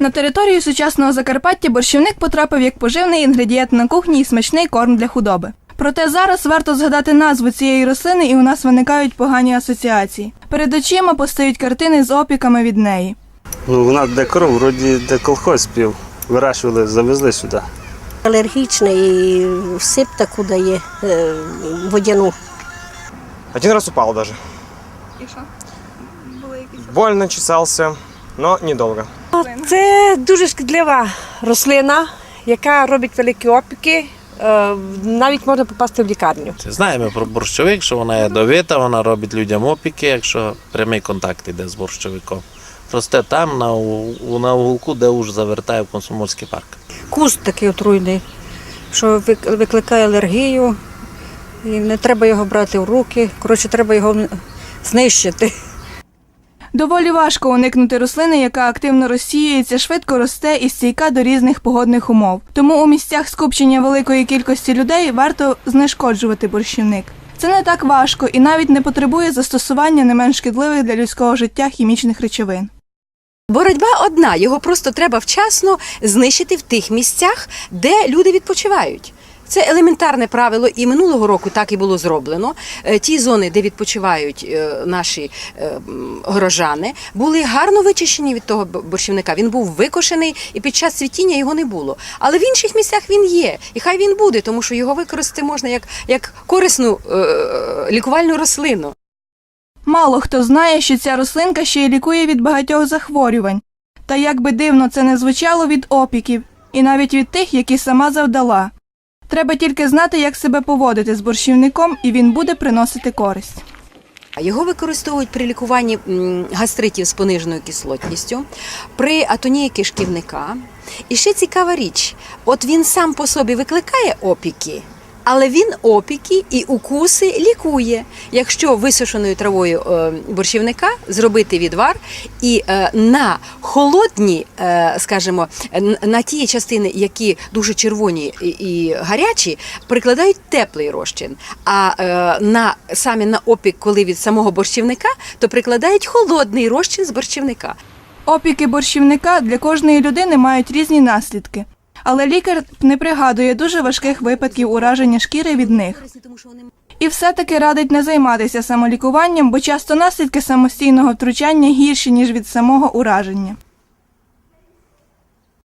На територію сучасного Закарпаття борщівник потрапив як поживний інгредієнт на кухні і смачний корм для худоби. Проте зараз варто згадати назву цієї рослини, і у нас виникають погані асоціації. Перед очима постають картини з опіками від неї. Ну, вона де коров, вроді де колхоз спів. Вирощували, завезли сюди. Алергічне і сип таку дає е, водяну. Один раз упал даже. І що? Були якісь Больно чесался, но. Це дуже шкідлива рослина, яка робить великі опіки. Е, Навіть можна попасти в лікарню. Знаємо про борщовик, що вона ядовита, вона робить людям опіки, якщо прямий контакт йде з борщовиком. Росте там, на, на уголку, де уж завертає в Комсомольський парк. куст такий отруйний, що вик- викликає алергію. І не треба його брати в руки. Коротше, треба його знищити. Доволі важко уникнути рослини, яка активно розсіюється, швидко росте і стійка до різних погодних умов. Тому у місцях скупчення великої кількості людей варто знешкоджувати борщівник. Це не так важко і навіть не потребує застосування не менш шкідливих для людського життя хімічних речовин. Боротьба одна, його просто треба вчасно знищити в тих місцях, де люди відпочивають. Це елементарне правило, і минулого року так і було зроблено. Е, Ті зони, де відпочивають е, наші е, горожани, були гарно вичищені від того борщівника. Він був викошений, і під час цвітіння його не було. Але в інших місцях він є, і хай він буде, тому що його використати можна як, як корисну лікувальну рослину. Мало хто знає, що ця рослинка ще й лікує від багатьох захворювань. Та як би дивно це не звучало від опіків, і навіть від тих, які сама завдала. Треба тільки знати, як себе поводити з борщівником, і він буде приносити користь. Його використовують при лікуванні гастритів з пониженою кислотністю, при атонії кишківника. І ще цікава річ: от він сам по собі викликає опіки, але він опіки і укуси лікує. Якщо висушеною травою е, борщівника зробити відвар і е, на холодні, е, скажімо, на ті частини, які дуже червоні і, гарячі, прикладають теплий розчин. А на самі на опік, коли від самого борщівника, то прикладають холодний розчин з борщівника. Опіки борщівника для кожної людини мають різні наслідки. Але лікар не пригадує дуже важких випадків ураження шкіри від них. І все-таки радить не займатися самолікуванням, бо часто наслідки самостійного втручання гірші, ніж від самого ураження.